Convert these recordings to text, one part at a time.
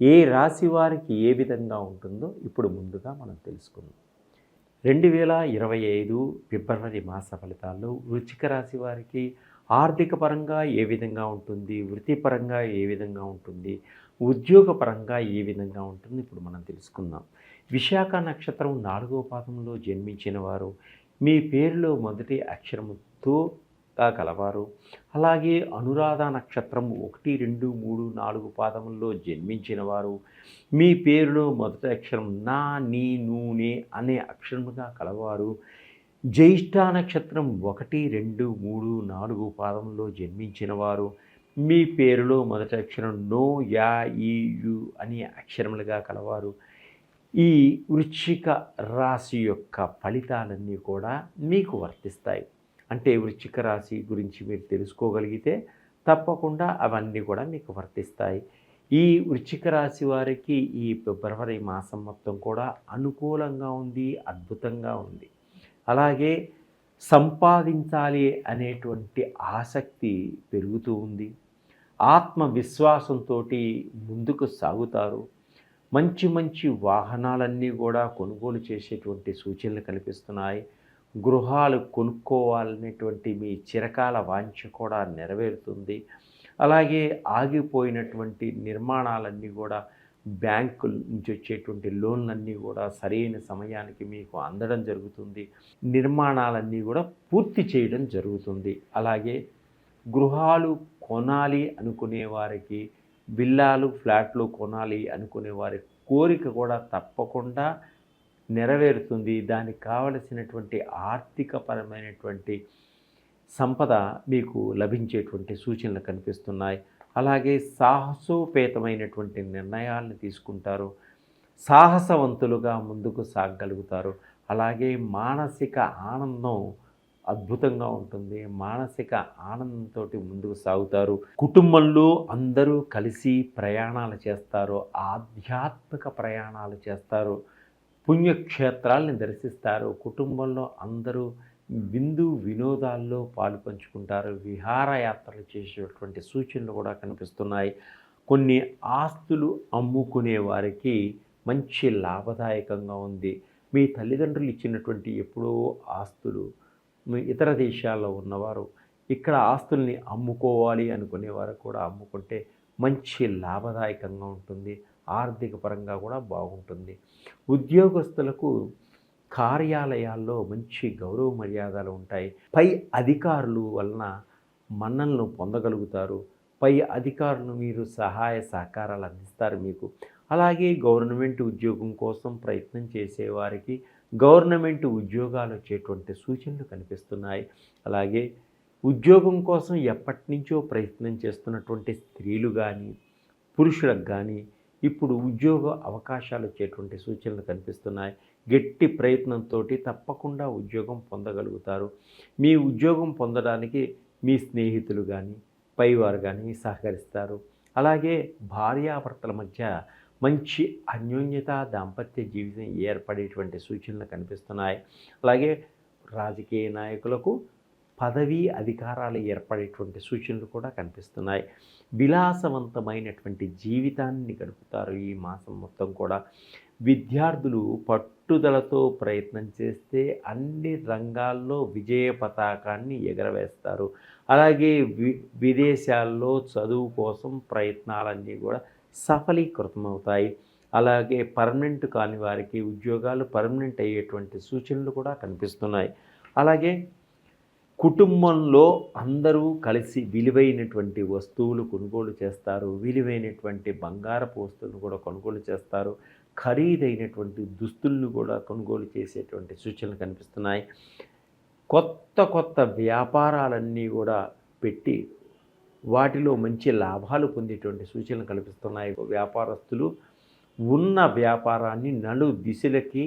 ఏ రాశి వారికి ఏ విధంగా ఉంటుందో ఇప్పుడు ముందుగా మనం తెలుసుకుందాం. రెండు వేల ఇరవై ఐదు ఫిబ్రవరి మాస ఫలితాల్లో వృచ్చిక రాశి వారికి ఆర్థిక పరంగా ఏ విధంగా ఉంటుంది వృత్తిపరంగా ఏ విధంగా ఉంటుంది ఉద్యోగపరంగా ఏ విధంగా ఉంటుంది ఇప్పుడు మనం తెలుసుకుందాం. విశాఖ నక్షత్రం నాలుగో పాదంలో జన్మించిన వారు మీ పేరులో మొదటి అక్షరముతో కలవారు. అలాగే అనురాధ నక్షత్రం ఒకటి రెండు మూడు నాలుగు పాదముల్లో జన్మించిన వారు. మీ పేరులో మొదటి అక్షరం నా నీ నూనె అనే అక్షరముగా కలవారు. జ్యేష్ఠ నక్షత్రం ఒకటి రెండు మూడు నాలుగు పాదముల్లో జన్మించిన వారు. మీ పేరులో మొదటి అక్షరం నో యా ఈ యు అనే అక్షరములుగా కలవారు. ఈ వృశ్చిక రాశి యొక్క ఫలితాలన్నీ కూడా మీకు వర్తిస్తాయి. అంటే వృశ్చిక రాశి గురించి మీరు తెలుసుకోగలిగితే తప్పకుండా అవన్నీ కూడా మీకు వర్తిస్తాయి. ఈ వృశ్చిక రాశి వారికి ఈ ఫిబ్రవరి మాసం మొత్తం కూడా అనుకూలంగా ఉంది అద్భుతంగా ఉంది. అలాగే సంపాదించాలి అనేటువంటి ఆసక్తి పెరుగుతూ ఉంది. ఆత్మవిశ్వాసంతో ముందుకు సాగుతారు. మంచి మంచి వాహనాలన్నీ కూడా కొనుగోలు చేసేటువంటి సూచనలు కనిపిస్తున్నాయి. గృహాలు కొనుక్కోవాలనేటువంటి మీ చిరకాల వాంఛ కూడా నెరవేరుతుంది. అలాగే ఆగిపోయినటువంటి నిర్మాణాలన్నీ కూడా బ్యాంకు నుంచి వచ్చేటువంటి లోన్లన్నీ కూడా సరైన సమయానికి మీకు అందడం జరుగుతుంది. నిర్మాణాలన్నీ కూడా పూర్తి చేయడం జరుగుతుంది. అలాగే గృహాలు కొనాలి అనుకునే వారికి విల్లాలు ఫ్లాట్లు కొనాలి అనుకునే వారి కోరిక కూడా తప్పకుండా నెరవేరుతుంది. దానికి కావలసినటువంటి ఆర్థికపరమైనటువంటి సంపద మీకు లభించేటువంటి సూచనలు కనిపిస్తున్నాయి. అలాగే సాహసోపేతమైనటువంటి నిర్ణయాలను తీసుకుంటారు. సాహసవంతులుగా ముందుకు సాగగలుగుతారు అలాగే మానసిక ఆనందం అద్భుతంగా ఉంటుంది. మానసిక ఆనందంతో ముందుకు సాగుతారు. కుటుంబంలో అందరూ కలిసి ప్రయాణాలు చేస్తారు. ఆధ్యాత్మిక ప్రయాణాలు చేస్తారు. పుణ్యక్షేత్రాలని దర్శిస్తారు. కుటుంబంలో అందరూ విందు వినోదాల్లో పాలు పంచుకుంటారు విహారయాత్రలు చేసేటువంటి సూచనలు కూడా కనిపిస్తున్నాయి. కొన్ని ఆస్తులు అమ్ముకునే వారికి మంచి లాభదాయకంగా ఉంది. మీ తల్లిదండ్రులు ఇచ్చినటువంటి ఎప్పుడో ఆస్తులు మీ- ఇతర దేశాల్లో ఉన్నవారు ఇక్కడ ఆస్తుల్ని అమ్ముకోవాలి అనుకునేవారు కూడా అమ్ముకుంటే మంచి లాభదాయకంగా ఉంటుంది. ఆర్థిక పరంగా కూడా బాగుంటుంది. ఉద్యోగస్తులకు కార్యాలయాల్లో మంచి గౌరవ మర్యాదలు ఉంటాయి. పై అధికారులు వలన మన్నలను పొందగలుగుతారు. పై అధికారులు మీరు సహాయ సహకారాలు అందిస్తారు మీకు. అలాగే గవర్నమెంట్ ఉద్యోగం కోసం ప్రయత్నం చేసేవారికి గవర్నమెంట్ ఉద్యోగాలు వచ్చేటువంటి సూచనలు కనిపిస్తున్నాయి. అలాగే ఉద్యోగం కోసం ఎప్పటి నుంచో ప్రయత్నం చేస్తున్నటువంటి స్త్రీలు కానీ పురుషులకు కానీ ఇప్పుడు ఉద్యోగ అవకాశాలు వచ్చేటువంటి సూచనలు కనిపిస్తున్నాయి. గట్టి ప్రయత్నంతో తప్పకుండా ఉద్యోగం పొందగలుగుతారు. మీ ఉద్యోగం పొందడానికి మీ స్నేహితులు కానీ పైవారు కానీ సహకరిస్తారు. అలాగే భార్యాభర్తల మధ్య మంచి అన్యోన్యత దాంపత్య జీవితం ఏర్పడేటువంటి సూచనలు కనిపిస్తున్నాయి. అలాగే రాజకీయ నాయకులకు పదవీ అధికారాలు ఏర్పడేటువంటి సూచనలు కూడా కనిపిస్తున్నాయి. విలాసవంతమైనటువంటి జీవితాన్ని గడుపుతారు ఈ మాసం మొత్తం కూడా. విద్యార్థులు పట్టుదలతో ప్రయత్నం చేస్తే అన్ని రంగాల్లో విజయ పతాకాన్ని ఎగరవేస్తారు. అలాగే వి విదేశాల్లో చదువు కోసం ప్రయత్నాలన్నీ కూడా సఫలీకృతమవుతాయి. అలాగే పర్మనెంట్ కాని వారికి ఉద్యోగాలు పర్మనెంట్ అయ్యేటువంటి సూచనలు కూడా కనిపిస్తున్నాయి. అలాగే కుటుంబంలో అందరూ కలిసి విలువైనటువంటి వస్తువులు కొనుగోలు చేస్తారు విలువైనటువంటి బంగారపు వస్తువులను కూడా కొనుగోలు చేస్తారు ఖరీదైనటువంటి దుస్తులను కూడా కొనుగోలు చేసేటువంటి సూచనలు కనిపిస్తున్నాయి. కొత్త కొత్త వ్యాపారాలన్నీ కూడా పెట్టి వాటిలో మంచి లాభాలు పొందేటువంటి సూచనలు కనిపిస్తున్నాయి. వ్యాపారస్తులు ఉన్న వ్యాపారాన్ని నలు దిశలకి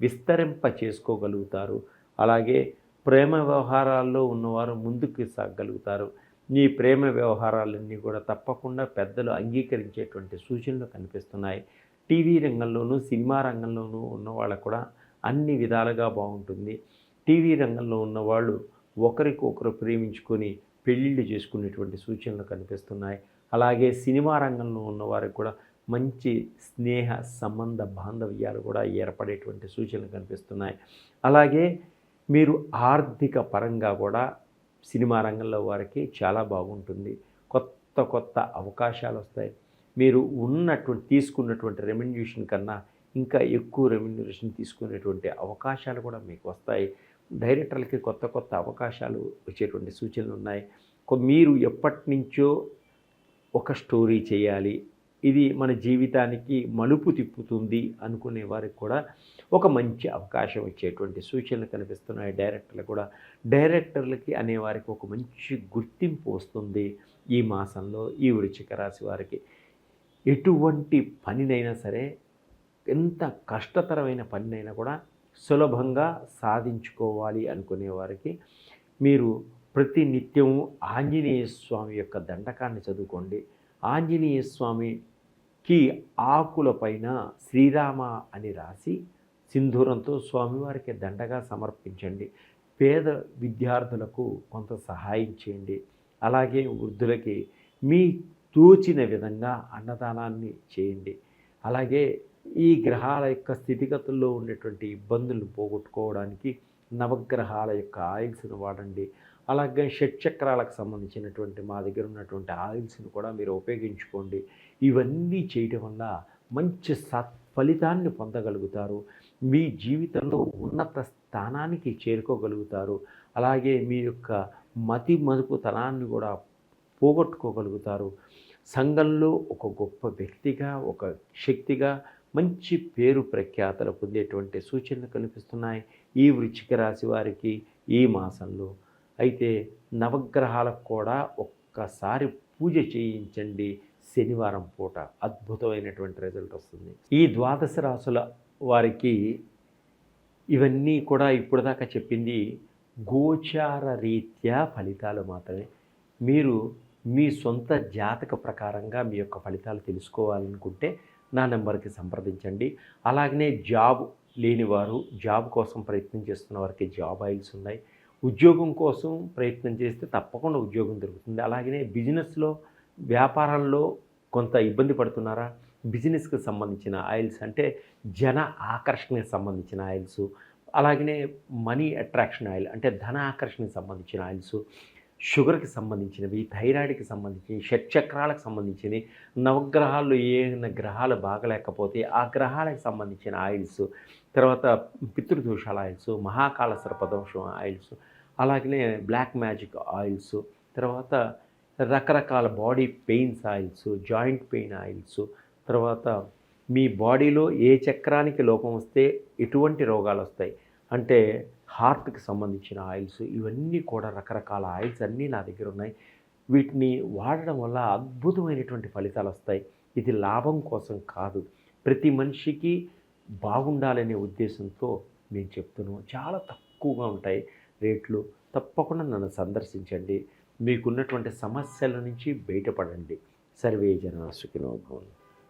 విస్తరింప చేసుకోగలుగుతారు అలాగే ప్రేమ వ్యవహారాల్లో ఉన్నవారు ముందుకు సాగలుగుతారు. నీ ప్రేమ వ్యవహారాలన్నీ కూడా తప్పకుండా పెద్దలు అంగీకరించేటువంటి సూచనలు కనిపిస్తున్నాయి. టీవీ రంగంలోనూ సినిమా రంగంలోనూ ఉన్న వాళ్ళకు కూడా అన్ని విధాలుగా బాగుంటుంది. టీవీ రంగంలో ఉన్నవాళ్ళు ఒకరికొకరు ప్రేమించుకొని పెళ్ళిళ్ళు చేసుకునేటువంటి సూచనలు కనిపిస్తున్నాయి. అలాగే సినిమా రంగంలో ఉన్నవారికి కూడా మంచి స్నేహ సంబంధ బాంధవ్యాలు కూడా ఏర్పడేటువంటి సూచనలు కనిపిస్తున్నాయి. అలాగే మీరు ఆర్థిక పరంగా కూడా సినిమా రంగంలో వారికి చాలా బాగుంటుంది. కొత్త కొత్త అవకాశాలు వస్తాయి. మీరు ఉన్నటువంటి తీసుకున్నటువంటి రెమ్యునరేషన్ కన్నా ఇంకా ఎక్కువ రెమ్యునరేషన్ తీసుకునేటువంటి అవకాశాలు కూడా మీకు వస్తాయి. డైరెక్టర్లకి కొత్త కొత్త అవకాశాలు వచ్చేటువంటి సూచనలు ఉన్నాయి. మీరు ఎప్పటి నుంచో ఒక స్టోరీ చేయాలి ఇది మన జీవితానికి మలుపు తిప్పుతుంది అనుకునే వారికి కూడా ఒక మంచి అవకాశం వచ్చేటువంటి సూచనలు కనిపిస్తున్నాయి. డైరెక్టర్లు కూడా డైరెక్టర్లకి అనేవారికి ఒక మంచి గుర్తింపు వస్తుంది ఈ మాసంలో ఈ వృచ్చిక రాశి వారికి. ఎటువంటి పనినైనా సరే ఎంత కష్టతరమైన పనినైనా కూడా సులభంగా సాధించుకోవాలి అనుకునే వారికి మీరు ప్రతి నిత్యము ఆంజనేయ స్వామి యొక్క దండకాన్ని చదువుకోండి. ఆంజనేయ స్వామి కి ఆకులపైన శ్రీరామ అని రాసి సింధూరంతో స్వామివారికి దండగా సమర్పించండి. పేద విద్యార్థులకు కొంత సహాయం చేయండి. అలాగే వృద్ధులకి మీ తోచిన విధంగా అన్నదానాన్ని చేయండి. అలాగే ఈ గ్రహాల యొక్క స్థితిగతుల్లో ఉండేటువంటి ఇబ్బందులు పోగొట్టుకోవడానికి నవగ్రహాల యొక్క ఆయుస్సును వాడండి. అలాగే షట్చక్రాలకు సంబంధించినటువంటి మా దగ్గర ఉన్నటువంటి ఆయిల్స్ని కూడా మీరు ఉపయోగించుకోండి. ఇవన్నీ చేయటం వల్ల మంచి సత్ఫలితాన్ని పొందగలుగుతారు. మీ జీవితంలో ఉన్నత స్థానానికి చేరుకోగలుగుతారు. అలాగే మీ యొక్క మతి మదుపుతనాన్ని కూడా పోగొట్టుకోగలుగుతారు. సంఘంలో ఒక గొప్ప వ్యక్తిగా ఒక శక్తిగా మంచి పేరు ప్రఖ్యాతలు పొందేటువంటి సూచనలు కనిపిస్తున్నాయి ఈ వృచ్చిక రాశి వారికి ఈ మాసంలో. అయితే నవగ్రహాలకు కూడా ఒక్కసారి పూజ చేయించండి శనివారం పూట. అద్భుతమైనటువంటి రిజల్ట్ వస్తుంది. ఈ ద్వాదశ రాసుల వారికి ఇవన్నీ కూడా ఇప్పుడు దాకా చెప్పింది గోచార రీత్యా ఫలితాలు మాత్రమే. మీరు మీ సొంత జాతక ప్రకారంగా మీ యొక్క ఫలితాలు తెలుసుకోవాలనుకుంటే నా నెంబర్కి సంప్రదించండి. అలాగనే జాబ్ లేనివారు జాబ్ కోసం ప్రయత్నం చేస్తున్న వారికి జాబ్ ఆయిల్స్ ఉన్నాయి. ఉద్యోగం కోసం ప్రయత్నం చేస్తే తప్పకుండా ఉద్యోగం దొరుకుతుంది. అలాగనే బిజినెస్లో వ్యాపారంలో కొంత ఇబ్బంది పడుతున్నారా? బిజినెస్కి సంబంధించిన ఆయిల్స్ అంటే జన ఆకర్షణకి సంబంధించిన ఆయిల్స్ అలాగనే మనీ అట్రాక్షన్ ఆయిల్ అంటే ధన ఆకర్షణకి సంబంధించిన ఆయిల్స్ షుగర్కి సంబంధించినవి థైరాయిడ్కి సంబంధించినవి షట్చక్రాలకు సంబంధించినవి నవగ్రహాల్లో ఏ గ్రహాలు బాగలేకపోతే ఆ గ్రహాలకు సంబంధించిన ఆయిల్స్ తర్వాత పితృదోషాల ఆయిల్స్ మహాకాల సర్పదోషం ఆయిల్స్ అలాగనే బ్లాక్ మ్యాజిక్ ఆయిల్స్ తర్వాత రకరకాల body pains oils joint pain oils తర్వాత మీ బాడీలో ఏ చక్రానికి లోపం వస్తే ఎటువంటి రోగాలు వస్తాయి? అంటే హార్ట్కి సంబంధించిన ఆయిల్స్ ఇవన్నీ కూడా రకరకాల ఆయిల్స్ అన్నీ నా దగ్గర ఉన్నాయి. వీటిని వాడడం వల్ల అద్భుతమైనటువంటి ఫలితాలు వస్తాయి. ఇది లాభం కోసం కాదు. ప్రతి మనిషికి బాగుండాలనే ఉద్దేశంతో నేను చెప్తున్నాను చాలా తక్కువగా ఉంటాయి రేట్లు. తప్పకుండా నన్ను సందర్శించండి. మీకున్నటువంటి సమస్యల నుంచి బయటపడండి. సర్వే జన సుఖినో